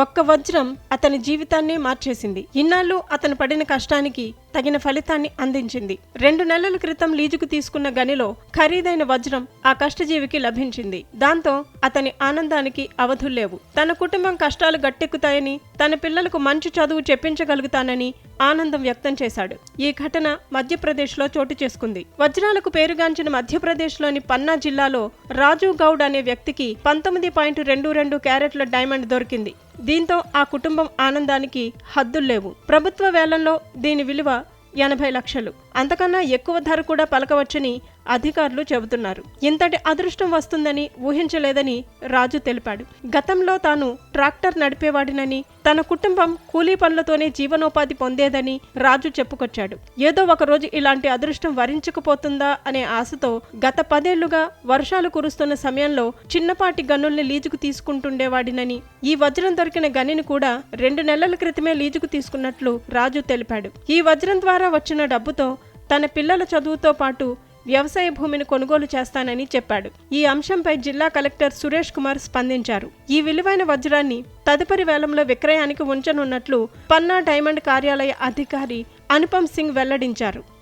ఒక్క వజ్రం అతని జీవితాన్నే మార్చేసింది. ఇన్నాళ్ళు అతను పడిన కష్టానికి తగిన ఫలితాన్ని అందించింది. రెండు నెలల క్రితం లీజుకు తీసుకున్న గనిలో ఖరీదైన వజ్రం ఆ కష్టజీవికి లభించింది. దాంతో అతని ఆనందానికి అవధుల్లేవు తన కుటుంబం కష్టాలు గట్టెక్కుతాయని తన పిల్లలకు మంచి చదువు చెప్పించగలుగుతానని ఆనందం వ్యక్తం చేశాడు. ఈ ఘటన మధ్యప్రదేశ్లో చోటు చేసుకుంది. వజ్రాలకు పేరుగాంచిన మధ్యప్రదేశ్లోని పన్నా జిల్లాలో రాజు గౌడ్ అనే వ్యక్తికి పంతొమ్మిది పాయింట్ రెండు రెండు క్యారెట్ల డైమండ్ దొరికింది. దీంతో ఆ కుటుంబం ఆనందానికి హద్దుల్లేవు ప్రభుత్వ వేలంలో దీని విలువ ఎనభై లక్షలు. అంతకన్నా ఎక్కువ ధర కూడా పలకవచ్చని అధికారులు చెబుతున్నారు. ఇంతటి అదృష్టం వస్తుందని ఊహించలేదని రాజు తెలిపాడు. గతంలో తాను ట్రాక్టర్ నడిపేవాడినని తన కుటుంబం కూలీ పనులతోనే జీవనోపాధి పొందేదని రాజు చెప్పుకొచ్చాడు. ఏదో ఒకరోజు ఇలాంటి అదృష్టం వరించకపోతుందా అనే ఆశతో గత పదేళ్ళుగా వర్షాలు కురుస్తున్న సమయంలో చిన్నపాటి గనుల్ని లీజుకు తీసుకుంటుండేవాడినని ఈ వజ్రం దొరికిన గనిని కూడా రెండు నెలల క్రితమే లీజుకు తీసుకున్నట్లు రాజు తెలిపాడు. ఈ వజ్రం ద్వారా వచ్చిన డబ్బుతో తన పిల్లల చదువుతో పాటు వ్యవసాయ భూమిని కొనుగోలు చేస్తానని చెప్పాడు. ఈ అంశంపై జిల్లా కలెక్టర్ సురేష్ కుమార్ స్పందించారు. ఈ విలువైన వజ్రాన్ని తదుపరి వేలంలో విక్రయానికి ఉంచనున్నట్లు పన్నా డైమండ్ కార్యాలయ అధికారి అనుపమ్ సింగ్ వెల్లడించారు.